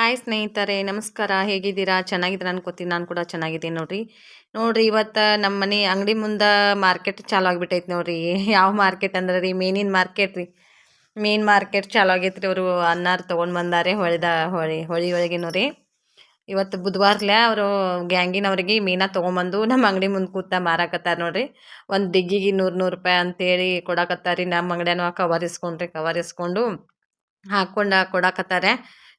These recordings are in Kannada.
ಹಾಯ್ ಸ್ನೇಹಿತರೆ, ನಮಸ್ಕಾರ. ಹೇಗಿದ್ದೀರಾ? ಚೆನ್ನಾಗಿದ್ದೀರಾ ಅನ್ಕೋತೀನಿ ನಾನು ಕೂಡ ಚೆನ್ನಾಗಿದ್ದೀನಿ ನೋಡ್ರಿ. ನೋಡ್ರಿ, ಇವತ್ತು ನಮ್ಮ ಮನೆ ಅಂಗಡಿ ಮುಂದೆ ಮಾರ್ಕೆಟ್ ಚಾಲು ಆಗಿಬಿಟ್ಟೈತೆ ನೋಡ್ರಿ. ಯಾವ ಮಾರ್ಕೆಟ್ ಅಂದ್ರೆ ರೀ, ಮೀನಿನ ಮಾರ್ಕೆಟ್ ರೀ. ಮೀನು ಮಾರ್ಕೆಟ್ ಚಾಲು ಆಗೈತೆ ಅವರು ಅನ್ನಾರು ತೊಗೊಂಡು ಬಂದಾರೆ ಹೊಳೆದ, ಹೊಳಿ ಹೊಳಿ ಒಳಗಿನೂ ರೀ. ಇವತ್ತು ಬುಧವಾರ್ಲೆ ಅವರು ಗ್ಯಾಂಗಿನವ್ರಿಗೆ ಮೀನ ತೊಗೊಂಬಂದು ನಮ್ಮ ಅಂಗಡಿ ಮುಂದೆ ಕೂತ ಮಾರಾಕತ್ತಾರ ನೋಡ್ರಿ. ಒಂದು ದಿಗ್ಗಿಗೆ ನೂರು ನೂರು ರೂಪಾಯಿ ಅಂತೇಳಿ ಕೊಡಾಕತ್ತಾರ ರೀ. ನಮ್ಮ ಅಂಗಡಿಯೂ ಕವರ್ ಇಸ್ಕೊಂಡ್ರಿ ಕವರ್ ಇಸ್ಕೊಂಡು ಹಾಕ್ಕೊಂಡು ಕೊಡಕತ್ತಾರೆ.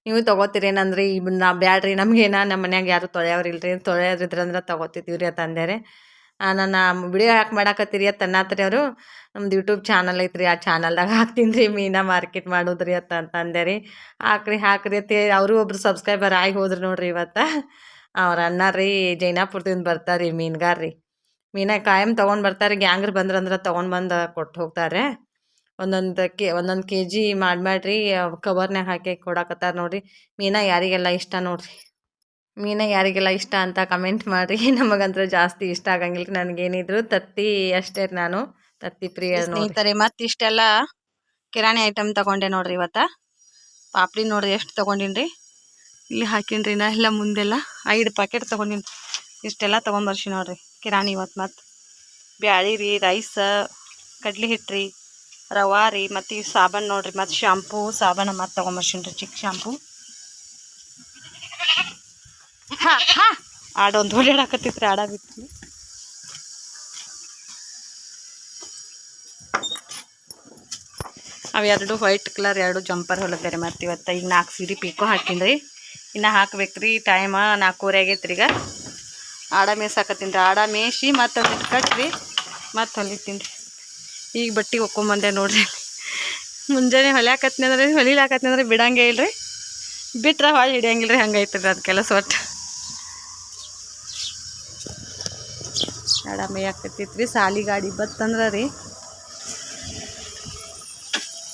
ನೀವು ತೊಗೋತೀರೇನಂದ್ರಿ ನಾ ಬ್ಯಾಡ್ರಿ, ನಮಗೇನ ನಮ್ಮ ಮನ್ಯಾಗ ಯಾರು ತೊಳೆಯವ್ರಿಲ್ರಿ ತೊಳೆಯೋರಿದ್ರಂದ್ರೆ ತೊಗೋತಿದ್ದೀವಿ ರೀ ಅಂತ ಅಂದೆ ರೀ ನಾನು ವಿಡಿಯೋ ಹಾಕಿ ಮಾಡಾಕತ್ತೀರಿ ಅಂತ ಅನ್ನತ್ರಿ ಅವರು. ನಮ್ದು ಯೂಟ್ಯೂಬ್ ಚಾನಲ್ ಐತ್ರಿ, ಆ ಚಾನಲ್ದಾಗ ಹಾಕ್ತೀನಿ ರೀ ಮೀನಾ ಮಾರ್ಕೆಟ್ ಮಾಡೋದ್ರಿ ಅಂತ ಅಂತ ಅಂದೆ ರೀ ಹಾಕ್ರಿ ಹಾಕ್ರಿ ಅಂತ ಅವರು ಒಬ್ರು ಸಬ್ಸ್ಕ್ರೈಬರ್ ಆಗಿ ಹೋದ್ರಿ ನೋಡ್ರಿ ಇವತ್ತು. ಅವ್ರು ಅಣ್ಣ ರೀ ಜೈನಾಪುರದಿಂದ ಬರ್ತಾರೆ ರೀ ಮೀನ್ಗಾರ್ರಿ. ಮೀನಾ ಮೀನ ಕಾಯಂ ತೊಗೊಂಡು ಬರ್ತಾರೆ ಗ್ಯಾಂಗ್ರ್ ಬಂದ್ರಂದ್ರೆ ತೊಗೊಂಡು ಬಂದು ಕೊಟ್ಟು ಹೋಗ್ತಾರೆ ಒಂದೊಂದು ಕೆ ಒಂದೊಂದು ಕೆ ಜಿ ಮಾಡಿ ಮಾಡಿರಿ ಕವರ್ನಾಗ ಹಾಕಿ ಕೊಡಕತ್ತಾರ ನೋಡ್ರಿ. ಮೀನ ಯಾರಿಗೆಲ್ಲ ಇಷ್ಟ ನೋಡ್ರಿ. ಮೀನ ಯಾರಿಗೆಲ್ಲ ಇಷ್ಟ ಅಂತ ಕಮೆಂಟ್ ಮಾಡಿರಿ. ನಮಗಂತೂ ಜಾಸ್ತಿ ಇಷ್ಟ ಆಗಂಗಿಲ್ಲ ನನಗೇನಿದ್ರು ತತ್ತಿ ಅಷ್ಟೇ ರೀ ನಾನು. ತತ್ತಿ ಪ್ರಿಯ ಸ್ನೇಹಿತರೆ ಮತ್ತೆ ಇಷ್ಟೆಲ್ಲ ಕಿರಾಣಿ ಐಟಮ್ ತಗೊಂಡೆ ನೋಡ್ರಿ ಇವತ್ತ. ಪಾಪಡಿ ನೋಡ್ರಿ ಎಷ್ಟು ತಗೊಂಡಿನ್ರಿ ಇಲ್ಲಿ ಹಾಕಿನ್ರಿ ನಾ ಎಲ್ಲ ಮುಂದೆಲ್ಲ. ಐದು ಪ್ಯಾಕೆಟ್ ತಗೊಂಡಿನಿ. ಇಷ್ಟೆಲ್ಲ ತೊಗೊಂಬರ್ಸಿ ನೋಡ್ರಿ. ಕಿರಾಣಿ ಇವತ್ತು ಮತ್ತೆ. ಬ್ಯಾಳಿ ರೀ ರೈಸ್ ಕಡ್ಲಿ ಹಿಟ್ಟು ರೀ. ರವಾ ರೀ, ಮತ್ತು ಈ ಸಾಬನ್ ನೋಡ್ರಿ, ಮತ್ತು ಶಾಂಪೂ ಸಾಬನ ಮತ್ತು ತೊಗೊಂಬರ್ಸಿನಿ ರೀ ಚಿಕ್ಕ ಶಾಂಪೂ ಹಾ. ಹಾ ಆಡೊಂದು ಓಡಾಡಕತ್ತಿತ್ರಿ, ಆಡ ಬಿತ್ತು ಎರಡು ವೈಟ್ ಕಲರ್ ಎರಡು ಜಂಪರ್ ಹೊಲತ್ತಾರೆ ಮತ್ತು ಇವತ್ತು ಈಗ ನಾಲ್ಕು ಸೀರೆ ಪೀಕೋ ರೀ ಇನ್ನು ಹಾಕ್ಬೇಕ್ರಿ ಟೈಮ ನಾಲ್ಕೂವರೆ ರೀ ಈಗ. ಆಡ ಮೇಯ್ಸಾಕತ್ತೀನಿ ರೀ, ಆಡ ಮೇಯ್ಸಿ ಮತ್ತು ಒಂದಿಟ್ಟು ಕಟ್ಟಿರಿ ಮತ್ತು ಹೊಲಿತೀನಿ ರೀ. ಈಗ ಬಟ್ಟೆ ಒಕ್ಕೊಂಬಂದೆ ನೋಡ್ರಿ. ಮುಂಜಾನೆ ಹೊಲ್ಯಾಕತ್ನಿ ಅಂದ್ರೆ ಹೊಲಿಲಾಕತ್ನಿ ಅಂದ್ರೆ ಬಿಡಂಗೆ ಇಲ್ರಿ. ಬಿಟ್ರೆ ಹೊಳೆ ಹಿಡಿಯಂಗಿಲ್ಲ ರೀ ಹಂಗೈತ್ರಿ ಅದು ಕೆಲಸ ಒಟ್ಟು. ಆಡ ಮೇಯಾಕತ್ತೈತ್ರಿ ಸಾಲಿ ಗಾಡಿ ಬತ್ತಂದ್ರೆ ರೀ.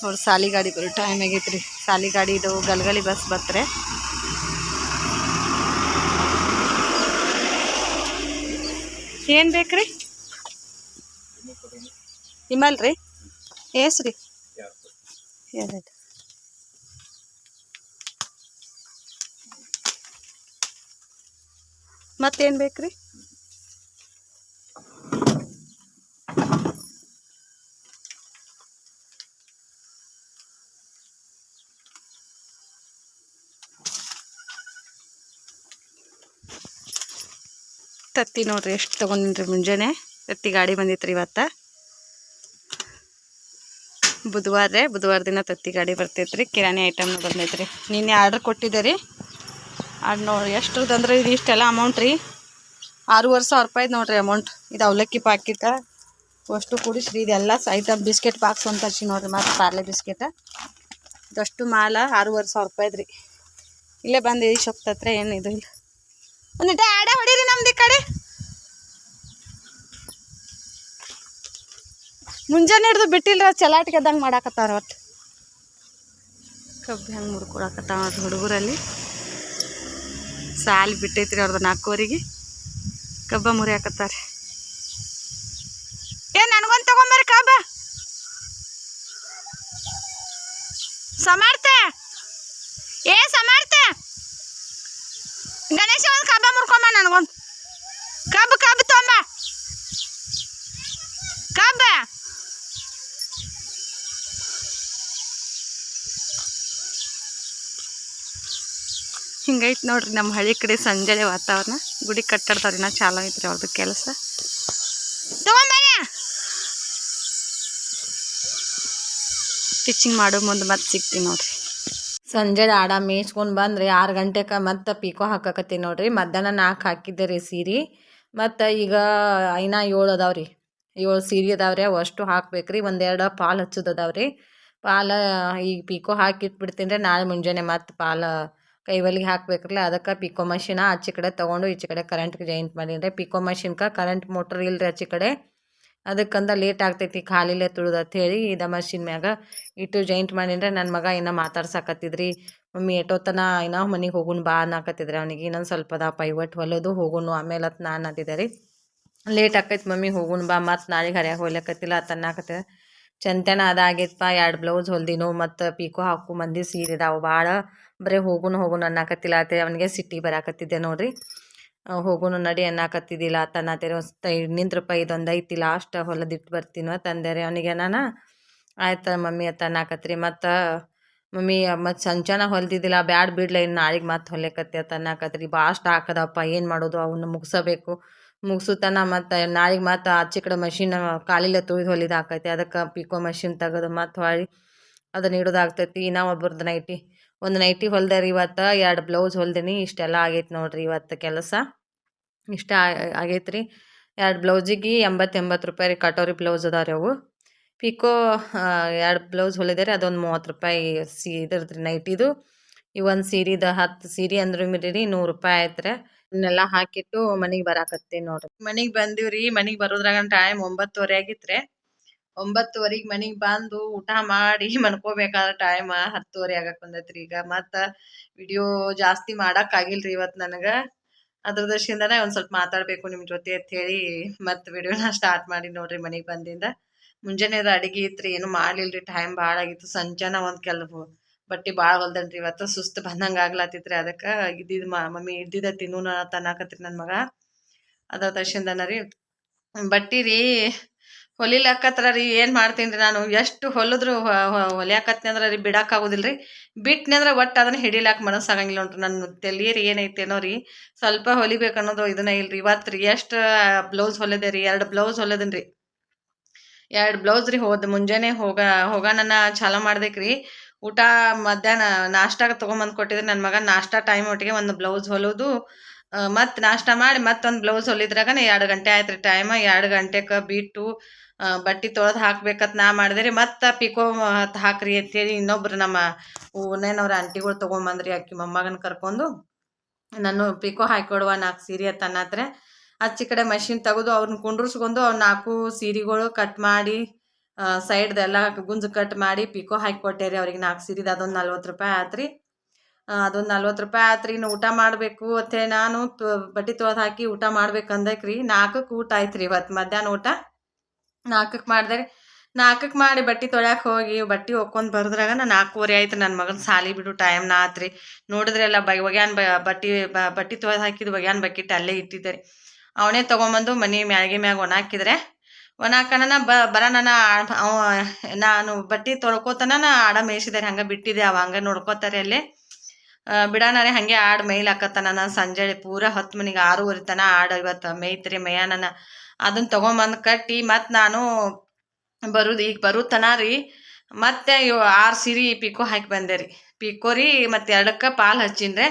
ನೋಡಿ ಸಾಲಿ ಗಾಡಿ ಬರೋ ಟೈಮ್ ಆಗೈತ್ರಿ. ಸಾಲಿ ಗಾಡಿ ಇದು ಗಲ್ಗಲಿ ಬಸ್ ಬತ್ತರೆ. ಏನು ಬೇಕ್ರಿ? ಇಮಲ್ ರೀ ಏಸ್ ರೀ ಎರಡು ಮತ್ತೇನು ಬೇಕ್ರಿ? ತತ್ತಿ ನೋಡ್ರಿ, ಎಷ್ಟು ತೊಗೊಂಡಿನ್ರಿ ಮುಂಜಾನೆ? ತತ್ತಿ ಗಾಡಿ ಬಂದಿತ್ತು ರೀ ಇವತ್ತು? ಬುಧವಾರ ರೀ ಬುಧವಾರ ದಿನ ತತ್ತಿ ಗಾಡಿ ಬರ್ತೈತೆ ರೀ ಕಿರಾಣಿ ಐಟಮ್ನು ಬಂದೈತ್ರಿ. ರೀ ನಿನ್ನೆ ಆರ್ಡ್ರ್ ಕೊಟ್ಟಿದ್ದೆ ರೀ. ಅದು ನೋಡಿ ಅಂದ್ರೆ ಇದು ಇಷ್ಟೆಲ್ಲ ಅಮೌಂಟ್ ರೀ. ಆರೂವರೆ ಸಾವಿರ ರೂಪಾಯಿ ನೋಡ್ರಿ ಅಮೌಂಟ್ ಇದು ಅವಲಕ್ಕಿ ಪಾಕಿಟ ಅಷ್ಟು ಕೂಡಿಸ್ರಿ, ಇದೆಲ್ಲ ಐಟಮ್ ಬಿಸ್ಕೆಟ್ ಬಾಕ್ಸ್ ಅಂತ ಹಚ್ಚಿ ನೋಡ್ರಿ ಮತ್ತು ಪಾರ್ಲೆ ಬಿಸ್ಕೆಟ ಇದಷ್ಟು ಮಾಲ ಆರೂವರೆ ಸಾವಿರ ರೂಪಾಯಿದು ರೀ. ಇಲ್ಲೇ ಬಂದು ಈ ಶಕ್ತತ್ರ ಏನು ಇದು ಇಲ್ಲ. ಒಂದಿಟ ಆಡ ಹೊಡೀರಿ ನಮ್ದು ಈ ಕಡೆ. ಮುಂಜಾನೆ ಹಿಡ್ದು ಬಿಟ್ಟಿಲ್ರ ಚಲಾಟಿಗೆದಂಗೆ ಮಾಡಾಕತ್ತಾರ ಒಟ್ಟು ಕಬ್ಬು ಹೆಂಗೆ ಮುರ್ಕೊಳಕತ್ತಾವ ನೋಡ್ರಿ ಹುಡುಗರಲ್ಲಿ. ಸಾಲಿ ಬಿಟ್ಟೈತ್ರಿ ಅವ್ರದ್ದು ನಾಲ್ಕೂವರೆಗೆ. ಕಬ್ಬ ಮುರಿಯಾಕತ್ತಾರೆ. ಏ ನನಗೊಂದು ತಗೊಂಬರ್ರಿ ಕಬ್ಬ. ಸಮರ್ಥ ಏ ಸಮರ್ಥ ಗಣೇಶ ಒಂದು ಕಬ್ಬ ಮುರ್ಕೊಂಬ ನನಗೊಂದು ಕಬ್ಬು ಕಬ್ಬು ತೊಂಬ ಕಬ್ಬ ಹಿಂಗೈತೆ ನೋಡ್ರಿ ನಮ್ಮ ಹಳ್ಳಿ ಕಡೆ ಸಂಜೆ ವಾತಾವರಣ. ಗುಡಿ ಕಟ್ಟಡ್ತಾವ್ರಿ ನಾ ಚಾಲು ಐತ್ರಿ ಅವ್ರದ್ದು ಕೆಲಸ. ಸ್ಟಿಚಿಂಗ್ ಮಾಡೋ ಮುಂದೆ ಮತ್ತೆ ಸಿಗ್ತೀನಿ ನೋಡ್ರಿ. ಸಂಜೆ ಆಡ ಮೇಯ್ಸ್ಕೊಂಡು ಬಂದ್ರಿ ಆರು ಗಂಟೆಗೆ ಮತ್ತೆ ಪೀಕೋ ಹಾಕಕತ್ತೀನಿ ನೋಡ್ರಿ. ಮಧ್ಯಾಹ್ನ ನಾಲ್ಕು ಹಾಕಿದ್ದೆ ರೀ ಸೀರೆ. ಮತ್ತು ಈಗ ಐನಾ ಏಳು ಅದಾವ್ರಿ. ಏಳು ಸೀರೆ ಅದಾವ್ರಿ. ಅವಷ್ಟು ಹಾಕ್ಬೇಕ್ರಿ. ಒಂದೆರಡು ಪಾಲು ಹಚ್ಚೋದು ಅದಾವ್ರಿ. ಪಾಲು ಈಗ ಪೀಕೋ ಹಾಕಿಟ್ಬಿಡ್ತೀನಿ ರೀ. ನಾಳೆ ಮುಂಜಾನೆ ಮತ್ತೆ ಪಾಲು ಕೈವಲಿಗೆ ಹಾಕ್ಬೇಕ್ರಲ್ಲ, ಅದಕ್ಕೆ ಪಿಕೋ ಮಷಿನ ಆಚೆ ಕಡೆ ತೊಗೊಂಡು ಈಚೆ ಕಡೆ ಕರೆಂಟ್ಗೆ ಜಾಯಿಂಟ್ ಮಾಡೀನಿ ಪಿಕೋ ಮಷಿನ್ಗೆ ಕರೆಂಟ್ ಮೋಟ್ರ್ ಇಲ್ಲರಿ ಆಚೆ ಕಡೆ. ಅದಕ್ಕಂದ ಲೇಟ್ ಆಗ್ತೈತಿ ಖಾಲಿಲೇ ತುಳಿದು ಅಂತ ಹೇಳಿ ಇದ ಮಷಿನ್ ಮ್ಯಾಗ ಇಟ್ಟು ಜಾಯಿಂಟ್ ಮಾಡಿದ್ರೆ ನನ್ನ ಮಗ ಇನ್ನೂ ಮಾತಾಡ್ಸಕತ್ತಿದ್ರಿ. ಮಮ್ಮಿ, ಎಟೋತನ, ಇನ್ನೂ ಮನೆಗೆ ಹೋಗುಣ ಬಾ ಅನ್ನಕತ್ತಿದ್ರೆ ಅವನಿಗೆ. ಇನ್ನೊಂದು ಸ್ವಲ್ಪ ಅದ ಪೈವಟ್ ಹೊಲದು ಹೋಗುನು ಆಮೇಲೆ ಅತ್ ನಾನು ಅಂತಿದ್ದೆ ರೀ. ಲೇಟ್ ಆಕೈತಿ ಮಮ್ಮಿ, ಹೋಗುಣ ಬಾ ಮತ್ತು ನಾಳೆಗೆ ಹರಿಯಾಗಿ ಹೋಗ್ಲಕತ್ತಿಲ್ಲ ಅತ್ ಅನ್ನಕತ್ತಿದೆ ಚಂತೆನ ಅದಾಗೈತಪ್ಪ ಎರಡು ಬ್ಲೌಸ್ ಹೊಲ್ದಿನೋ, ಮತ್ತು ಪೀಕೋ ಹಾಕು ಮಂದಿ ಸೀರೆ ಇದಾವೆ ಭಾಳ ಬರೀ ಹೋಗುನು ಹೋಗುನು ಅನ್ನಾಕತ್ತಿಲ್ಲ. ಆತ ಅವನಿಗೆ ಸಿಟ್ಟಿ ಬರಾಕತ್ತಿದ್ದೆ ನೋಡ್ರಿ. ಹೋಗುನು ನಡಿ ಅನ್ನಾಕತ್ತಿದ್ದಿಲ್ಲ. ತನ್ನತ್ತೇರಿ ಒಂದು ರೂಪಾಯಿ ಇದೊಂದು ಐತಿ. ಲಾಸ್ಟ್ ಹೊಲದಿಟ್ಟು ಬರ್ತೀನೋ ತಂದೆ ಅವನಿಗೆ ನಾನು. ಆಯ್ತು ಮಮ್ಮಿ ಅತ್ತ ಅನ್ನಾಕತ್ರಿ. ಮತ್ತು ಮಮ್ಮಿ, ಮತ್ತು ಸಂಚಾನ ಹೊಲ್ದಿದ್ದಿಲ್ಲ. ಬ್ಯಾಡ್ ಬಿಡ್ಲ ಇನ್ನು ನಾಳೆಗೆ ಮತ್ತೆ ಹೊಲಿಕತ್ತೆ ಅತ್ತ ಅನ್ನಾಕತ್ರಿ. ಭಾಳ ಹಾಕದಪ್ಪ. ಏನು ಮಾಡೋದು? ಅವನ್ನ ಮುಗಿಸಬೇಕು. ಮುಗಿಸುತ್ತಾನ ಮತ್ತು ನಾಳೆಗೆ ಮತ್ತು ಆಚೆ ಕಡೆ ಮಷಿನ್ ಕಾಲಿಲ್ಲ ತುಳಿದು ಹೊಲಿದಾಕೈತಿ ಅದಕ್ಕೆ ಪಿಕೋ ಮಷಿನ್ ತೆಗೆದು ಮತ್ತು ಹೊಳ್ಳಿ ಅದನ್ನ ಇಡೋದಾಗ್ತೈತಿ ಇನ್ನೂ ಒಬ್ಬರದ್ದು ನೈಟಿ ಒಂದು ನೈಟಿ ಹೊಲ್ದೆ ರೀ ಇವತ್ತು, ಎರಡು ಬ್ಲೌಸ್ ಹೊಲ್ದೀನಿ, ಇಷ್ಟೆಲ್ಲ ಆಗೈತೆ ನೋಡ್ರಿ ಇವತ್ತು ಕೆಲಸ. ಇಷ್ಟ ಆಗೈತೆ ರೀ ಎರಡು ಬ್ಲೌಸಿಗೆ ಎಂಬತ್ತೆಂಬತ್ತು ಎಂಬತ್ತು ರೂಪಾಯಿ ರೀ ಕಟೋರಿ ಬ್ಲೌಸ್ ಅದಾವ ರೀ ಅವು ಪಿಕೋ ಎರಡು ಬ್ಲೌಸ್ ಹೊಲಿದರೆ, ಅದೊಂದು ಮೂವತ್ತು ರೂಪಾಯಿ ಸಿ ಇದ್ರದ್ದು ರೀ ನೈಟಿದು ಇವೊಂದು ಸೀರಿದ ಹತ್ತು ಸೀರೆ ಅಂದ್ರೆ ರೀ, ನೂರು ರೂಪಾಯಿ ಆಯ್ತು ಇನ್ನೆಲ್ಲ ಹಾಕಿಟ್ಟು ಮನೆಗೆ ಬರಾಕತ್ತೀನಿ ನೋಡ್ರಿ. ಮನೆಗೆ ಬಂದಿವ್ರಿ, ಮನೆಗೆ ಬರೋದ್ರಾಗ ಟೈಮ್ ಒಂಬತ್ತುವರೆ ಆಗಿತ್ರಿ. ಒಂಬತ್ತುವರೆಗೆ ಮನೆಗೆ ಬಂದು ಊಟ ಮಾಡಿ ಮನ್ಕೋಬೇಕಾದ್ರೆ ಟೈಮ್ ಹತ್ತುವರೆ ಆಗಕ್ಕೆ ಬಂದೈತ್ರಿ. ಈಗ ಮತ್ತ ವಿಡಿಯೋ ಜಾಸ್ತಿ ಮಾಡೋಕ್ಕಾಗಿಲ್ರಿ ಇವತ್ತು ನನಗೆ. ಅದ್ರ ದೃಷ್ಟಿಯಿಂದನೇ ಒಂದ್ ಸ್ವಲ್ಪ ಮಾತಾಡಬೇಕು ನಿಮ್ಮ ಜೊತೆ ಅಂತ ಹೇಳಿ ಮತ್ತೆ ವಿಡಿಯೋನ ಸ್ಟಾರ್ಟ್ ಮಾಡಿ ನೋಡ್ರಿ ಮನೆಗೆ ಬಂದಿಂದ. ಮುಂಜಾನೆದು ಅಡಿಗೆ ಇತ್ರಿ, ಏನು ಮಾಡ್ಲಿಲ್ರಿ ಟೈಮ್ ಭಾಳ ಆಗಿತ್ತು. ಸಂಜಾನ ಒಂದ್ ಕೆಲವು ಬಟ್ಟಿ ಭಾಳ ಹೊಲ್ದನ್ರಿ ಇವತ್ತು. ಸುಸ್ತು ಬಂದಂಗೆ ಆಗ್ಲತ್ತಿತ್ರಿ ಅದಕ್ಕ. ಇದ್ದಿದ್ ಮಮ್ಮಿ ಇದ್ದಿದ್ದ ತಿನ್ನೂನ ತನ್ನಾಕತ್ರಿ ನನ್ನ ಮಗ. ಅದ್ರ ದರ್ಶನದನ ರೀ. ಬಟ್ಟಿ ರೀ ಹೊಲಿಲಕ್ಕತ್ರ ರೀ ಏನು ಮಾಡ್ತೀನಿ ನಾನು? ಎಷ್ಟು ಹೊಲಿದ್ರು ಹೊಲಿಯಾಕತ್ನಿ ಅಂದ್ರೆ ರೀ ಬಿಡಕ್ಕಾಗೋದಿಲ್ಲ ಬಿಟ್ನಿ ಅಂದ್ರೆ ಒಟ್ಟು ಅದನ್ನ ಹಿಡಿಲಾಕ ಮನಸ್ಸಾಗಂಗಿಲ್ಲ ನೋಡ್ರಿ. ನನ್ನ ತಲೆಯರಿ ಏನೈತೇನೋ ರೀ ಸ್ವಲ್ಪ ಹೊಲಿಬೇಕು ಅನ್ನೋದು ಇದನ್ನ ಇಲ್ರಿ. ಇವತ್ತು ರೀ ಎಷ್ಟು ಬ್ಲೌಸ್ ಹೊಲಿದೆ ರೀ? ಎರಡು ಬ್ಲೌಸ್ ಹೊಲಿದೀನಿ ಎರಡು ಬ್ಲೌಸ್ ರೀ ಹೋದ ಮುಂಜಾನೆ ಹೋಗ ಹೋಗೋಣ ಚಾಲೂ ರೀ. ಊಟ ಮಧ್ಯಾಹ್ನ ನಾಷ್ಟಾಗ ತೊಗೊಂಬಂದು ಕೊಟ್ಟಿದ್ರೆ. ನನ್ನ ಮಗ ನಾಷ್ಟಾ ಟೈಮ್ ಒಟ್ಟಿಗೆ ಒಂದು ಬ್ಲೌಸ್ ಹೊಲೋದು. ಮತ್ತು ನಾಷ್ಟ ಮಾಡಿ ಮತ್ತೊಂದು ಬ್ಲೌಸ್ ಹೊಲಿದ್ರಾಗ ಎರಡು ಗಂಟೆ ಆಯ್ತು ರೀ ಟೈಮ ಎರಡು ಗಂಟೆಗೆ ಬಿಟ್ಟು ಬಟ್ಟೆ ತೊಳೆದು ಹಾಕ್ಬೇಕಂತ ನಾ ಮಾಡಿದೆ ರೀ ಮತ್ತು ಪಿಕೋ ಹಾಕ್ರಿ ಅಂತೇಳಿ ಇನ್ನೊಬ್ರು ನಮ್ಮ ಊನೇನವ್ರ ಆಂಟಿಗಳು ತೊಗೊಂಬಂದ್ರಿ ಅಕ್ಕಿ ಮೊಮ್ಮಗನ ಕರ್ಕೊಂಡು. ನಾನು ಪಿಕೋ ಹಾಕಿಕೊಡುವ ನಾಲ್ಕು ಸೀರೆ ಅಂತ ಅನ್ನತ್ರೆ. ಆಚೆ ಕಡೆ ಮಷಿನ್ ತೆಗೆದು ಅವ್ರನ್ನ ಕುಂಡ್ರಿಸ್ಕೊಂಡು ಅವ್ರು ನಾಲ್ಕು ಸೀರೆಗಳು ಕಟ್ ಮಾಡಿ ಸೈಡ್ದೆಲ್ಲ ಗುಂಜು ಕಟ್ ಮಾಡಿ ಪಿಕೋ ಹಾಕಿ ಕೊಟ್ಟೆ ರೀ ಅವ್ರಿಗೆ ನಾಲ್ಕು ಸೀರೆದು ಅದೊಂದು ನಲ್ವತ್ತು ರೂಪಾಯಿ ಆತ್ರಿ. ಅದೊಂದು ನಲ್ವತ್ತು ರೂಪಾಯಿ ಆತ್ರಿ. ಇನ್ನು ಊಟ ಮಾಡಬೇಕು ಅಂತೇಳಿ ನಾನು ಬಟ್ಟೆ ತೊಳೆದು ಹಾಕಿ ಊಟ ಮಾಡ್ಬೇಕು ಅಂದಕ್ಕೆ ರೀ ನಾಲ್ಕಕ್ಕೆ ಊಟ ಆಯ್ತು ರೀ ಇವತ್ತು ಮಧ್ಯಾಹ್ನ ಊಟ. ನಾಲ್ಕಕ್ಕೆ ಮಾಡಿದೆ ನಾಲ್ಕಕ್ಕೆ ಮಾಡಿ ಬಟ್ಟೆ ತೊಳ್ಯಾಕೆ ಹೋಗಿ, ಬಟ್ಟೆ ಒಕ್ಕೊಂಡು ಬರೋದ್ರಾಗ ನಾನು ನಾಲ್ಕೂವರೆ ಆಯ್ತು ನನ್ನ ಮಗನ ಸಾಲಿ ಬಿಡು ಟೈಮ್ ನಾ ಆತ್ರಿ. ನೋಡಿದ್ರೆಲ್ಲ ಬೈ ಒಗ್ಯಾನ್ ಬ ಬಟ್ಟೆ ಬಟ್ಟೆ ತೊಳೆದು ಹಾಕಿದ್ದು ಒಗ್ಯಾನ್ ಬಕೆಟ್ ಅಲ್ಲೇ ಇಟ್ಟಿದ್ದೆ ರೀ. ಅವನೇ ತೊಗೊಂಬಂದು ಮನೆ ಮ್ಯಾಗೆ ಮ್ಯಾಗ ಒಣ ಹಾಕಿದ್ರೆ ಒಣ ಬ ಬರ ನನ್ನ ನಾನು ಬಟ್ಟೆ ತೊಳ್ಕೊತನ ಆಡ ಮೇಯಿಸಿದೆ ಹಂಗೆ ಬಿಟ್ಟಿದ್ದೆ, ಅವ ಹಂಗೆ ನೋಡ್ಕೋತಾರೆ ಅಲ್ಲಿ. ಬಿಡೋಣ ರೀ, ಹಾಗೆ ಆಡು ಮೇಯ್ಲ್ ಹಾಕತ್ತಾನ ನಾನು ಸಂಜೆ ಪೂರ ಹತ್ತು ಮನಿಗೆ ಆರೂವರೆ ತನ ಆಡು ಇವತ್ತು ಮೇಯ್ತ್ರಿ ಮೇಯಾನನ ಅದನ್ನ ತೊಗೊಂಬಂದು ಕಟ್ಟಿ ಮತ್ತು ನಾನು ಬರುದು ಈಗ ಬರುತ್ತನ ರೀ. ಮತ್ತೆ ಆರು ಸೀರೆ ಪಿಕೋ ಹಾಕಿ ಬಂದೆ ರೀ. ಪಿಕೋ ರೀ ಮತ್ತೆ ಎರಡಕ್ಕೆ ಪಾಲು ಹಚ್ಚಿನ್ರೆ.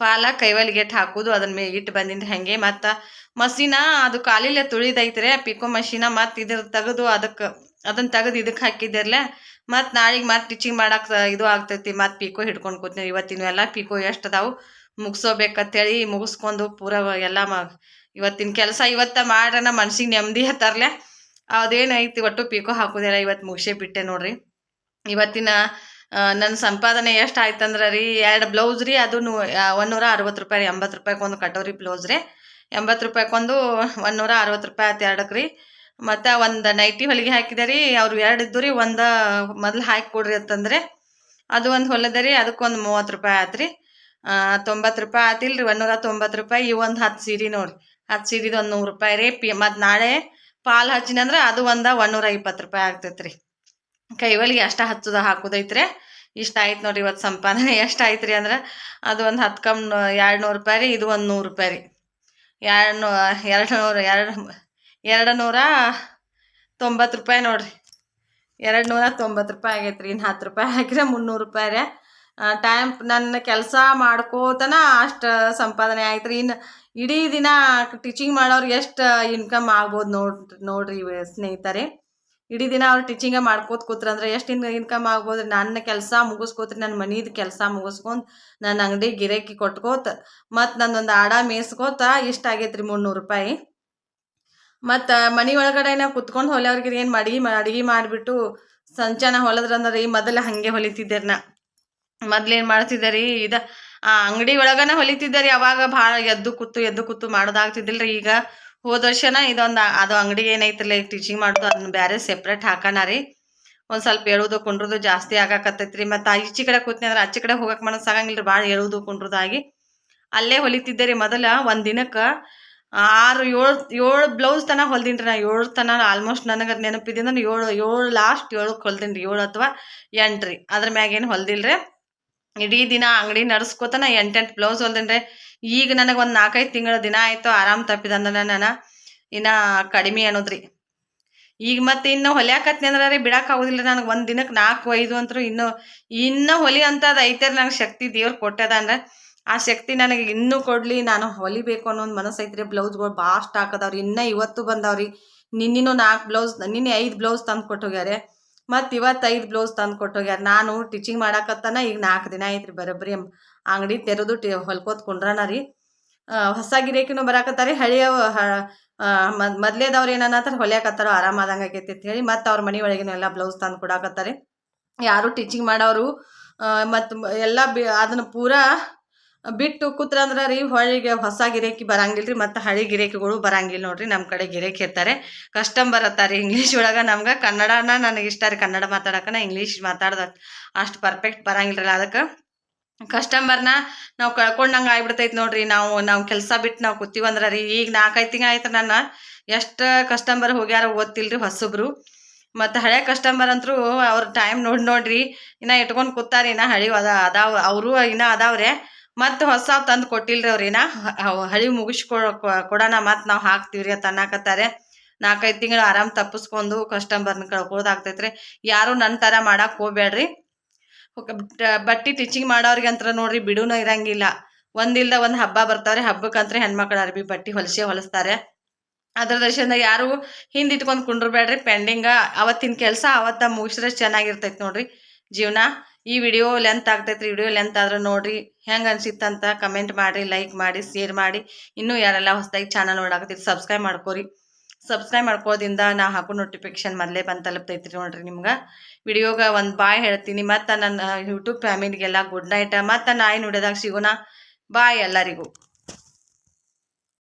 ಪಾಲ ಕೈವಲಿಗೆ ಹಾಕೋದು ಅದನ್ನ ಮೇ ಇಟ್ಟು ಬಂದಿನಿ ಹಾಗೆ ಮತ್ತು ಮಸೀನ ಅದು ಕಾಲಿಲೆ ತುಳಿದೈತ್ರೆ ಪಿಕೋ ಮಷೀನ ಮತ್ತು ಇದ್ರ ತೆಗೆದು ಅದಕ್ಕೆ ಅದನ್ನ ತೆಗೆದು ಇದಕ್ಕೆ ಹಾಕಿದ್ದಿರ್ಲೆ. ಮತ್ತು ನಾಳೆಗೆ ಮತ್ತೆ ಟಿಚಿಂಗ್ ಮಾಡಕ್ಕೆ ಇದು ಆಗ್ತೈತಿ ಮತ್ತು ಪಿಕೋ ಹಿಡ್ಕೊಂಡು ಕೂತೀನಿ ಇವತ್ತಿನ ಎಲ್ಲ ಪಿಕೋ ಎಷ್ಟು ಅದಾವು ಮುಗಿಸೋಬೇಕಂತೇಳಿ ಮುಗಿಸ್ಕೊಂಡು ಪೂರ ಎಲ್ಲ ಮ ಇವತ್ತಿನ ಕೆಲಸ ಇವತ್ತ ಮಾಡ್ರನ ಮನ್ಸಿಗೆ ನೆಮ್ಮದಿ ಹತ್ತಾರ್ಲೆ. ಅದೇನೈತಿ ಒಟ್ಟು ಪೀಕೋ ಹಾಕೋದಿಲ್ಲ ಇವತ್ತು ಮುಗಿಸೇ ಬಿಟ್ಟೆ ನೋಡ್ರಿ. ಇವತ್ತಿನ ನನ್ನ ಸಂಪಾದನೆ ಎಷ್ಟು ಆಯ್ತಂದ್ರೆ ರೀ, ಎರಡು ಬ್ಲೌಸ್ ರೀ, ಅದು ಒಂದೂರ ಅರವತ್ತು ರೂಪಾಯಿ ಎಂಬತ್ತು ರೂಪಾಯಿಗೆ ಒಂದು ಕಟೋರಿ ಬ್ಲೌಸ್ ರೀ. ಎಂಬತ್ತು ರೂಪಾಯಿಗೊಂದು ಒಂದೂರ ಅರವತ್ತು ರೂಪಾಯಿ ಆಯ್ತು ಎರಡಕ್ಕೆ ರೀ. ಮತ್ತು ಒಂದು ನೈಟಿ ಹೊಲಿಗೆ ಹಾಕಿದೆ ರೀ, ಅವ್ರು ಎರಡು ಇದ್ದು ರೀ, ಒಂದು ಮೊದಲು ಹಾಕಿ ಕೊಡ್ರಿ ಅಂತಂದರೆ, ಅದು ಒಂದು ಹೊಲದ ರೀ ಅದಕ್ಕೊಂದು ಮೂವತ್ತು ರೂಪಾಯಿ ಆಯ್ತು ರೀ. ತೊಂಬತ್ತು ರೂಪಾಯಿ ಆತಿಲ್ಲ ರೀ ಒಂದೂರ ತೊಂಬತ್ತು ರೂಪಾಯಿ ಈ ಒಂದು ಹತ್ತು ಸೀರೆ ನೋಡಿರಿ. ಹತ್ತು ಸೀರೆದು ಒಂದು ನೂರು ರೂಪಾಯಿ ರೀ. ಪಿ ಮತ್ತು ನಾಳೆ ಪಾಲು ಹಚ್ಚಿನಂದ್ರೆ ಅದು ಒಂದು ಒಂದೂರ ಇಪ್ಪತ್ತು ರೂಪಾಯಿ ಆಗ್ತೈತೆ ರೀ ಕೈವಲಿಗೆ ಅಷ್ಟ ಹಚ್ಚದ ಹಾಕೋದೈತ್ರಿ. ಇಷ್ಟ ಆಯ್ತು ನೋಡ್ರಿ ಇವತ್ತು ಸಂಪಾದನೆ. ಎಷ್ಟು ಆಯ್ತು ರೀ ಅಂದ್ರೆ ಅದು ಒಂದು ಹತ್ತು ಕಮ್ ಎರಡು ನೂರು ರೂಪಾಯಿ ರೀ, ಇದು ಒಂದು ನೂರು ರೂಪಾಯಿ ರೀ. ಎರಡು ನೂ ಎರಡು ನೂರು ಎರಡು ಎರಡು ನೂರ ತೊಂಬತ್ತು ರೂಪಾಯಿ ನೋಡಿರಿ. ಎರಡು ನೂರ ತೊಂಬತ್ತು ರೂಪಾಯಿ ಆಗೈತೆ ರೀ ಇನ್ನು ಹತ್ತು ರೂಪಾಯಿ ಹಾಕಿದ್ರೆ ಮುನ್ನೂರು ರೂಪಾಯಿ ರೀ. ಟೈಮ್ ನನ್ನ ಕೆಲಸ ಮಾಡ್ಕೋತನ ಅಷ್ಟು ಸಂಪಾದನೆ ಆಯ್ತು ರೀ ಇನ್ನು ಇಡೀ ದಿನ ಟೀಚಿಂಗ್ ಮಾಡೋರು ಎಷ್ಟು ಇನ್ಕಮ್ ಆಗ್ಬೋದು ನೋಡಿ, ನೋಡ್ರಿ ಸ್ನೇಹಿತರೆ. ಇಡೀ ದಿನ ಅವ್ರು ಟೀಚಿಂಗ ಮಾಡ್ಕೋತ ಕೂತ್ರಂದ್ರೆ ಎಷ್ಟು ಇನ್ ಇನ್ಕಮ್ ಆಗ್ಬೋದು ನನ್ನ ಕೆಲಸ ಮುಗಿಸ್ಕೋತ್ರಿ ನನ್ನ ಮನೀದು ಕೆಲಸ ಮುಗಿಸ್ಕೊಂಡು ನನ್ನ ಅಂಗಡಿ ಗಿರಾಕಿ ಕೊಟ್ಕೋತ, ಮತ್ತು ನನ್ನೊಂದು ಆಡ ಮೇಯಿಸ್ಕೋತ ರೀ ಮುನ್ನೂರು ರೂಪಾಯಿ. ಮತ್ತು ಮನೆ ಒಳಗಡೆ ನಾವು ಕುತ್ಕೊಂಡು ಹೊಲೆಯವ್ರಿಗೆ ಏನು ಮಾಡಿ ಅಡುಗೆ ಮಾಡಿಬಿಟ್ಟು ಸಂಚನ ಹೊಲದ್ರಂದ್ರೆ ರೀ, ಮೊದಲು ಹಾಗೆ ಹೊಲಿತಿದ್ದೇರಿ ನಾ ಮೊದ್ಲೇನು ಮಾಡ್ತಿದ್ದೆ ಇದ, ಆ ಅಂಗಡಿ ಒಳಗನ ಹೊಲಿತಿದ್ದಾರಿ, ಅವಾಗ ಭಾಳ ಎದ್ದು ಕೂತು ಎದ್ದು ಕೂತು ಮಾಡೋದಾಗ್ತಿದ್ದಿಲ್ಲ ರೀ ಈಗ ಹೋದ ವರ್ಷನ ಇದೊಂದು ಅದು ಅಂಗಡಿ ಏನೈತಿಲ್ಲ ಈಗ ಟೀಚಿಂಗ್ ಮಾಡೋದು ಅದನ್ನ ಬೇರೆ ಸೆಪ್ರೇಟ್ ಹಾಕೋಣ ರೀ. ಒಂದು ಸ್ವಲ್ಪ ಹೇಳುದು ಕುಂಡ್ರದು ಜಾಸ್ತಿ ಆಗಾಕತ್ತೈತ್ರಿ. ಮತ್ತು ಈಚೆ ಕಡೆ ಕೂತ್ನಿ ಅಂದ್ರೆ ಆಚೆ ಕಡೆ ಹೋಗಕ್ಕೆ ಮನಸ್ ಆಗಂಗಿಲ್ಲ ಭಾಳ ಹೇಳುದು ಕುಂಡ್ರದಾಗಿ. ಅಲ್ಲೇ ಹೊಲಿತಿದ್ದೆ ರೀ ಮೊದಲ ಒಂದು ದಿನಕ್ಕೆ ಆರು, ಏಳು ಏಳು ಬ್ಲೌಸ್ ತನಕ ಹೊಲ್ದೀನಿ ರೀ ನಾ. ಏಳು ತನ ಆಲ್ಮೋಸ್ಟ್ ನನಗೆ ಅದು ನೆನಪಿದೆ ಅಂದ್ರೆ ಏಳು ಏಳು ಲಾಸ್ಟ್ ಏಳಕ್ಕೆ ಹೊಲ್ದಿನ್ರಿ. ರೀ ಏಳು ಅಥವಾ ಎಂಟು ರೀ ಅದ್ರ ಮ್ಯಾಗೇನು ಹೊಲ್ದಿಲ್ಲ ರೀ ಇಡೀ ದಿನ ಅಂಗಡಿ ನಡ್ಸ್ಕೊತನ ಎಂಟೆಂಟು ಬ್ಲೌಸ್ ಹೊಲ್ದೇನ್ರಿ. ಈಗ ನನಗೆ ಒಂದು ನಾಲ್ಕೈದು ತಿಂಗಳ ದಿನ ಆಯಿತು ಆರಾಮ್ ತಪ್ಪಿದಂದ್ರೆ ನಾನು ಇನ್ನು ಕಡಿಮೆ ಅನ್ನೋದ್ರಿ. ಈಗ ಮತ್ತೆ ಇನ್ನು ಹೊಲಿಯಾಕತ್ನಿ ಅಂದ್ರೆ ರೀ ಬಿಡಕ್ಕೆ ಆಗೋದಿಲ್ಲ ನನಗೆ ಒಂದು ದಿನಕ್ಕೆ ನಾಲ್ಕು ಐದು ಅಂತೂ ಇನ್ನೂ ಇನ್ನು ಹೊಲಿ ಅಂತ ಐತೆ ನಂಗೆ ಶಕ್ತಿ ದೇವ್ರು ಕೊಟ್ಟದ ಆ ಶಕ್ತಿ ನನಗೆ ಇನ್ನೂ ಕೊಡಲಿ, ನಾನು ಹೊಲಿಬೇಕು ಅನ್ನೋ ಒಂದು ಮನಸ್ಸು ಐತ್ರಿ. ಬ್ಲೌಸ್ಗಳು ಭಾಳ ಸ್ಟಾಕ್ ಅದಾವ್ರಿ. ಇನ್ನೂ ಇವತ್ತು ಬಂದವ್ರಿ. ನಿನ್ನಿನೂ ನಾಲ್ಕು ಬ್ಲೌಸ್, ನಿನ್ನೆ ಐದು ಬ್ಲೌಸ್ ತಂದು ಕೊಟ್ಟು ಹೋಗ್ಯಾರೆ ಮತ್ತು ಇವತ್ತು ಐದು ಬ್ಲೌಸ್ ತಂದು ಕೊಟ್ಟೋಗ್ಯಾರ. ನಾನು ಟೀಚಿಂಗ್ ಮಾಡಾಕತ್ತಾನ, ಈಗ ನಾಲ್ಕು ದಿನ ಐತ್ರಿ ಬರೋಬ್ಬರಿ ಅಂಗಡಿ ತೆರೆದು ಟಿ ಹೊಲ್ಕೋತ್ ಕುಂಡ್ರಣ ರೀ. ಹೊಸ ಗಿರೇಕಿನೂ ಬರಾಕತ್ತಾರೆ ಹಳೆಯ ಮೊದ್ಲೇದವ್ರು ಏನನ್ನತ್ತಾರ ಹೊಲಿಯಾಕತ್ತಾರ ಆರಾಮಾದಂಗೆ ಆಗೈತಿ ಅಂತ ಹೇಳಿ ಮತ್ತು ಅವ್ರ ಮನೆ ಒಳಗಿನ ಎಲ್ಲ ಬ್ಲೌಸ್ ತಂದು ಕೊಡಾಕತ್ತಾರೆ. ಯಾರು ಟೀಚಿಂಗ್ ಮಾಡೋರು ಮತ್ತು ಎಲ್ಲ ಬಿ ಅದನ್ನು ಪೂರಾ ಬಿಟ್ಟು ಕೂತ್ರ ಅಂದ್ರೆ ರೀ ಹೊಳಿಗೆ ಹೊಸ ಗಿರೇಕಿ ಬರಂಗಿಲ್ಲ ರೀ ಮತ್ತು ಹಳೆ ಗಿರೇಕಿಗಳು ಬರಂಗಿಲ್ಲ ನೋಡ್ರಿ ನಮ್ಮ ಕಡೆ ಗಿರೇಕಿ ಇರ್ತಾರೆ. ಕಸ್ಟಮರ್ ಅತ್ತಾರೆ ಇಂಗ್ಲೀಷ್ ಒಳಗೆ ನಮ್ಗೆ? ಕನ್ನಡನ ನನಗೆ ಇಷ್ಟ ರೀ, ಕನ್ನಡ ಮಾತಾಡೋಕೆ ನಾ ಇಂಗ್ಲೀಷ್ ಮಾತಾಡ್ದ ಅಷ್ಟು ಪರ್ಫೆಕ್ಟ್ ಬರಂಗಿಲ್ಲ ಅದಕ್ಕೆ. ಕಸ್ಟಮರ್ನ ನಾವು ಕಳ್ಕೊಂಡಂಗೆ ಆಗ್ಬಿಡ್ತೈತೆ ನೋಡ್ರಿ, ನಾವು ನಾವು ಕೆಲಸ ಬಿಟ್ಟು ನಾವು ಕೂತೀವಂದ್ರೆ ರೀ, ಈಗ ನಾಲ್ಕೈದು ತಿಂಗಳು ಆಯ್ತು ನನ್ನ, ಎಷ್ಟು ಕಸ್ಟಮರ್ ಹೋಗ್ಯಾರ ಓದ್ತಿಲ್ರಿ ಹೊಸಬ್ರು. ಮತ್ತು ಹಳೆ ಕಸ್ಟಮರ್ ಅಂತರೂ ಅವ್ರ ಟೈಮ್ ನೋಡಿ ನೋಡ್ರಿ, ಇನ್ನು ಇಟ್ಕೊಂಡು ಕೂತಾರ, ಇನ್ನ ಹಳಿ ಅದ, ಅದಾವ, ಅವರು ಇನ್ನ ಅದಾವ್ರೆ. ಮತ್ತು ಹೊಸ ತಂದು ಕೊಟ್ಟಿಲ್ರಿ ಅವ್ರಿನ ಹಳಿ ಮುಗಿಸ್ಕೊ ಕೊಡೋಣ ಮತ್ತು ನಾವು ಹಾಕ್ತೀವ್ರಿ ಅಂತ ಅನ್ನಕತ್ತಾರೆ. ನಾಲ್ಕೈದು ತಿಂಗಳು ಆರಾಮ್ ತಪ್ಪಿಸ್ಕೊಂಡು ಕಸ್ಟಮರ್ನ ಕಳ್ಕೊಳ್ಳೋದಾಗ್ತೈತ್ರಿ ಯಾರು ನನ್ನ ಥರ ಮಾಡಕ್ಕೆ ಹೋಗ್ಬೇಡ್ರಿ ಬಟ್ಟಿ ಟಿಚಿಂಗ್ ಮಾಡೋರಿಗೆ ಅಂತ ನೋಡ್ರಿ ಬಿಡುನ ಇರಂಗಿಲ್ಲ. ಒಂದಿಲ್ದ ಒಂದು ಹಬ್ಬ ಬರ್ತಾವ್ರಿ. ಹಬ್ಬಕ್ಕಂತ್ರ ಹೆಣ್ಮಕ್ಳು ಅರ್ಬಿ ಬಟ್ಟಿ ಹೊಲಸೇ ಹೊಲಿಸ್ತಾರೆ. ಅದ್ರ ದರ್ಶನ ಯಾರು ಹಿಂದೆ ಇಟ್ಕೊಂಡು ಕುಂಡ್ರಬೇಡ್ರಿ ಪೆಂಡಿಂಗ ಅವತ್ತಿನ ಕೆಲಸ ಅವತ್ತ ಮುಗಿಸ್ರೆ ಚೆನ್ನಾಗಿರ್ತೈತೆ ನೋಡ್ರಿ ಜೀವನ. ಈ ವಿಡಿಯೋ ಲೆಂತ್ ಆಗ್ತೈತ್ರಿ ವಿಡಿಯೋ ಲೆಂತ್ ಆದ್ರೆ ನೋಡ್ರಿ. ಹೆಂಗೆ ಅನ್ಸಿತ್ತಂತ ಕಮೆಂಟ್ ಮಾಡಿರಿ ಲೈಕ್ ಮಾಡಿ ಶೇರ್ ಮಾಡಿ. ಇನ್ನೂ ಯಾರೆಲ್ಲ ಹೊಸದಾಗಿ ಚಾನಲ್ ನೋಡಾಕತ್ತೀರಿ ಸಬ್ಸ್ಕ್ರೈಬ್ ಮಾಡ್ಕೋರಿ. ಸಬ್ಸ್ಕ್ರೈಬ್ ಮಾಡ್ಕೋದಿಂದ ನಾ ಹಾಕೋ ನೋಟಿಫಿಕೇಶನ್ ಮೊದಲೇ ಬಂದು ತಲುಪ್ತೈತ್ರಿ ನೋಡ್ರಿ ನಿಮ್ಗೆ. ವಿಡಿಯೋಗ ಒಂದು ಬಾಯ್ ಹೇಳ್ತೀನಿ, ಮತ್ತು ನನ್ನ ಯೂಟ್ಯೂಬ್ ಫ್ಯಾಮಿಲಿಗೆಲ್ಲ ಗುಡ್ ನೈಟ್ ಮತ್ತು ನಾಯಿ ನುಡಿದಾಗ ಸಿಗೋಣ. ಬಾಯ್ ಎಲ್ಲರಿಗೂ.